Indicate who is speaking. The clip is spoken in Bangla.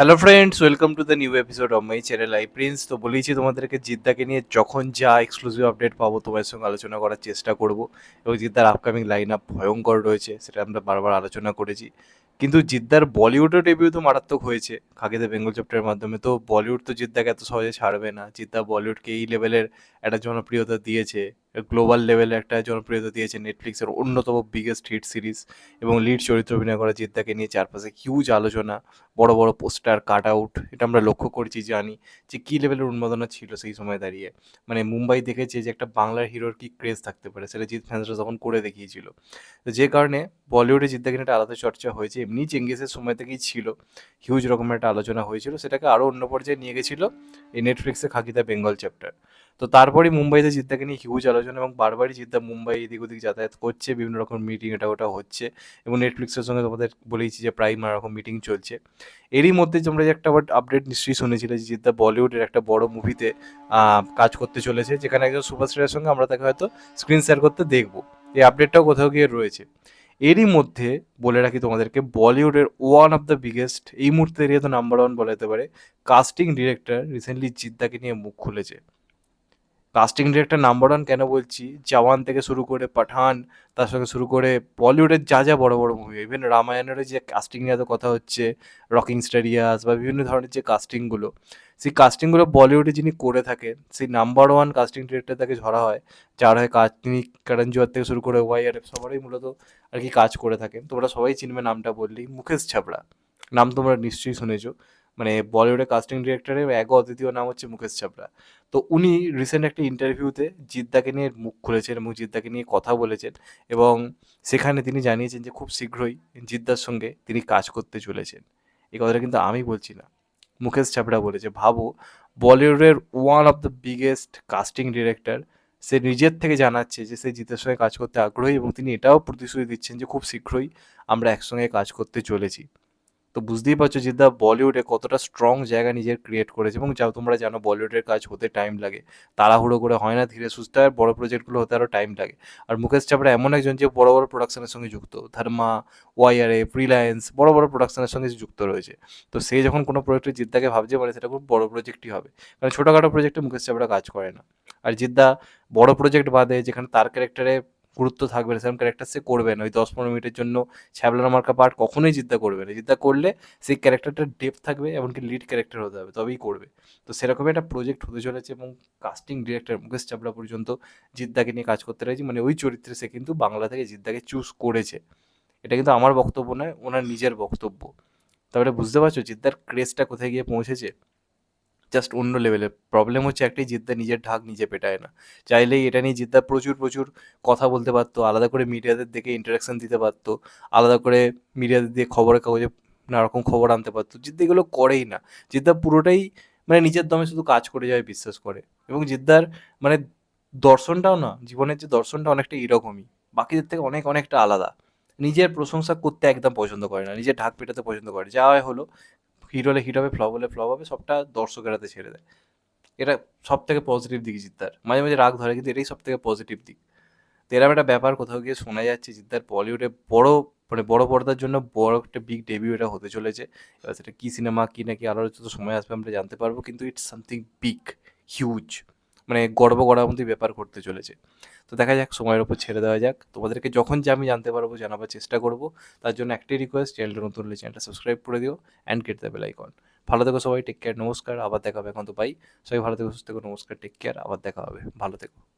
Speaker 1: Hello friends welcome to the new episode of my channel I Prince তো বলেইছি তোমাদেরকে জিদ্দাকে নিয়ে যখন যা এক্সক্লুসিভ আপডেট পাবো তোমার সঙ্গে আলোচনা করার চেষ্টা করব। এবং জিদ্দার আপকামিং লাইন আপ ভয়ঙ্কর রয়েছে, সেটা আমরা বারবার আলোচনা করেছি। কিন্তু জিদ্দার বলিউডের ডেবিউ তো মারাত্মক হয়েছে খাকিদা বেঙ্গল চ্যাপ্টারের মাধ্যমে। তো বলিউড তো জিদ্দাকে এত সহজে ছাড়বে না। জিদ্দা বলিউডকে এই লেভেলের একটা জনপ্রিয়তা দিয়েছে গ্লোবাল লেভেলে একটা জনপ্রিয়তা দিয়েছে নেটফ্লিক্সের অন্যতম বিগেস্ট হিট সিরিজ এবং লিড চরিত্র অভিনয় করা জিদ্দাকে নিয়ে চারপাশে হিউজ আলোচনা। বড় বড় পোস্টার, কাট আউট, এটা আমরা লক্ষ্য করছি, জানি যে কী লেভেলের উন্মাদনা ছিল সেই সময় দাঁড়িয়ে। মানে মুম্বাই দেখেছে যে একটা বাংলার হিরোর কি ক্রেজ থাকতে পারে, সেটা জিৎ ফ্যান্সরা তখন করে দেখিয়েছিল। তো যে কারণে বলিউডে জিদ্দাকে নিয়ে একটা আলাদা চর্চা হয়েছে, এমনি চেঙ্গিসের সময় থেকেই ছিল, হিউজ রকমের একটা আলোচনা হয়েছিল, সেটাকে আরও অন্য পর্যায়ে নিয়ে গেছিল এই নেটফ্লিক্সে খাকিদা বেঙ্গল চ্যাপ্টার তো তারপরেই মুম্বাইতে জিদ্দাকে নিয়ে হিউজ আলোচনা এবং বারবারই জিদ্দা মুম্বাই এদিক ওদিক যাতায়াত করছে, বিভিন্ন রকম মিটিং এটা ওটা হচ্ছে এবং নেটফ্লিক্সের সঙ্গে তোমাদের বলেইছি যে প্রায় নানা রকম মিটিং চলছে। এরই মধ্যে তোমরা যে একটা আপডেট নিশ্চয়ই শুনেছিলে যে জিদ্দা বলিউডের একটা বড় মুভিতে কাজ করতে চলেছে, যেখানে একজন সুপারস্টারের সঙ্গে আমরা তাকে হয়তো স্ক্রিন শেয়ার করতে দেখব। এই আপডেটটাও কোথাও গিয়ে রয়েছে। এরই মধ্যে বলে রাখি তোমাদেরকে, বলিউডের ওয়ান অফ দ্য বিগেস্ট এই মুহূর্তে এরিয়া তো নাম্বার ওয়ান বলা যেতে পারে কাস্টিং ডিরেক্টর রিসেন্টলি জিদ্দাকে নিয়ে মুখ খুলেছে। কাস্টিং ডিরেক্টর নাম্বার ওয়ান কেন বলছি? জওয়ান থেকে শুরু করে পাঠান তার সঙ্গে শুরু করে বলিউডের যা যা বড় বড় মুভি ইভেন রামায়ণেরও যে কাস্টিং এত কথা হচ্ছে রকিং স্টারিয়াস বা বিভিন্ন ধরনের যে কাস্টিংগুলো সেই কাস্টিংগুলো বলিউডে যিনি করে থাকেন, সেই নাম্বার ওয়ান কাস্টিং ডিরেক্টর তাকে ধরা হয়, যার হয় কাজ তিনি করণ জোয়ার থেকে শুরু করে ওয়াই আর সবারই মূলত আর কি কাজ করে থাকেন। তোমরা সবাই চিনবে নামটা বললেই, মুকেশ ছাবড়া। নাম তোমরা নিশ্চয়ই শুনেছো। মানে বলিউডের কাস্টিং ডিরেক্টরের এক অদ্বিতীয় নাম হচ্ছে মুকেশ চাবড়া তো উনি রিসেন্ট একটা ইন্টারভিউতে জিদ্দাকে নিয়ে মুখ খুলেছেন এবং জিদ্দাকে নিয়ে কথা বলেছেন এবং সেখানে তিনি জানিয়েছেন যে খুব শীঘ্রই জিদ্দার সঙ্গে তিনি কাজ করতে চলেছেন। এই কথাটা কিন্তু আমি বলছি না। মুকেশ চাবড়া বলেছে, ভাবো বলিউডের one of the biggest casting director সে নিজের থেকে জানাচ্ছে যে সে জিতের সঙ্গে কাজ করতে আগ্রহী এবং তিনি এটাও প্রতিশ্রুতি দিচ্ছেন যে খুব শীঘ্রই আমরা একসঙ্গে কাজ করতে চলেছি। তো বুঝতেই পারছ জিদ্দা বলিউডে কতটা স্ট্রং জায়গা নিজের ক্রিয়েট করেছে এবং যাও তোমরা জানো বলিউডের কাজ হতে টাইম লাগে। তাড়াহুড়ো করে হয় না, ধীরে সুস্থ আর বড় প্রজেক্টগুলো হতে আরও টাইম লাগে। আর মুকেশ চাপড়া এমন একজন যে বড় বড় প্রোডাকশনের সঙ্গে যুক্ত। ধর্মা, ওয়াইআরএ ফ্রিলায়েন্স বড় বড় প্রোডাকশনের সঙ্গে যুক্ত রয়েছে। তো সে যখন কোনো প্রজেক্টে জিদ্দাকে ভাবছে মানে সেটা খুব বড় প্রজেক্টই হবে। কারণ ছোটোখাটো প্রজেক্টে মুকেশ চাপড়া কাজ করে না। আর জিদ্দা বড় প্রজেক্ট বাদে যেখানে তার ক্যারেক্টারে গুরুত্ব থাকবে না, সেরকম ক্যারেক্টার সে করবে না। ওই দশ পনেরো মিনিটের জন্য ছ্যাবলার মার্কা পার্ট কখনোই জিদ্দা করবে না। জিদ্দা করলে সেই ক্যারেক্টারটার ডেপ থাকবে এমনকি লিড ক্যারেক্টার হতে হবে, তবেই করবে। তো সেরকমই একটা প্রজেক্ট হতে চলেছে এবং কাস্টিং ডিরেক্টর মুকেশ চাবলা পর্যন্ত জিদ্দাকে নিয়ে কাজ করতে রয়েছে মানে ওই চরিত্রে সে কিন্তু বাংলা থেকে জিদ্দাকে চুজ করেছে। এটা কিন্তু আমার বক্তব্য নয়, ওনার নিজের বক্তব্য। তারপরে বুঝতে পারছ জিদ্দার ক্রেজটা কোথায় গিয়ে পৌঁছেছে? জাস্ট অন্য লেভেলের প্রবলেম হচ্ছে একটাই, জিদ্দা নিজের ঢাক নিজে পেটায় না। চাইলেই এটা নিয়ে জিদ্দা প্রচুর প্রচুর কথা বলতে পারতো, আলাদা করে মিডিয়াদের দেখে ইন্টারাকশান দিতে পারতো, আলাদা করে মিডিয়াদের দিয়ে খবরের কাগজে নানা রকম খবর আনতে পারতো। জিদ্দা এগুলো করেই না। জিদ্দা পুরোটাই মানে নিজের দমে শুধু কাজ করে যায়, বিশ্বাস করে। এবং জিদ্দার মানে দর্শনটাও না, জীবনের যে দর্শনটা অনেকটা এরকমই। বাকিদের থেকে অনেক, অনেকটা আলাদা। নিজের প্রশংসা করতে একদম পছন্দ করে না, নিজের ঢাক পেটাতে পছন্দ করে যা হয় হলো হিট হলে হিট হবে ফ্লপ হলে ফ্লপ হবে, সবটা দর্শকের হাতে ছেড়ে দেয়। এটা সব থেকে পজিটিভ দিক জিদ্দার। মাঝে মাঝে রাগ ধরে, কিন্তু এটাই সব থেকে পজিটিভ দিক। তো এরকম একটা ব্যাপার কোথাও গিয়ে শোনা যাচ্ছে জিদ্দার বলিউডে বড় মানে বড় পর্দার জন্য বড় একটা বিগ ডেবিউ এটা হতে চলেছে। এবার সেটা কী সিনেমা কী নাকি যত সময় আসবে আমরা জানতে পারব, কিন্তু ইটস সামথিং বিগ হিউজ মানে গর্ব করার মতোই ব্যাপার করতে চলেছে। তো দেখা যাক, সময়ের ওপর ছেড়ে দেওয়া যাক। তোমাদেরকে যখন যে আমি জানতে পারব, জানাবার চেষ্টা করব। তার জন্য একটাই রিকোয়েস্ট চ্যানেলটা নতুন হলে চ্যানেলটা সাবস্ক্রাইব করে দিও and hit the bell icon ভালো থেকো সবাই টেক কেয়ার নমস্কার, আবার দেখা হবে এখন তো পাই সবাই ভালো থেকো, সুস্থ থেকো, নমস্কার টেক কেয়ার আবার দেখা হবে। ভালো থেকো।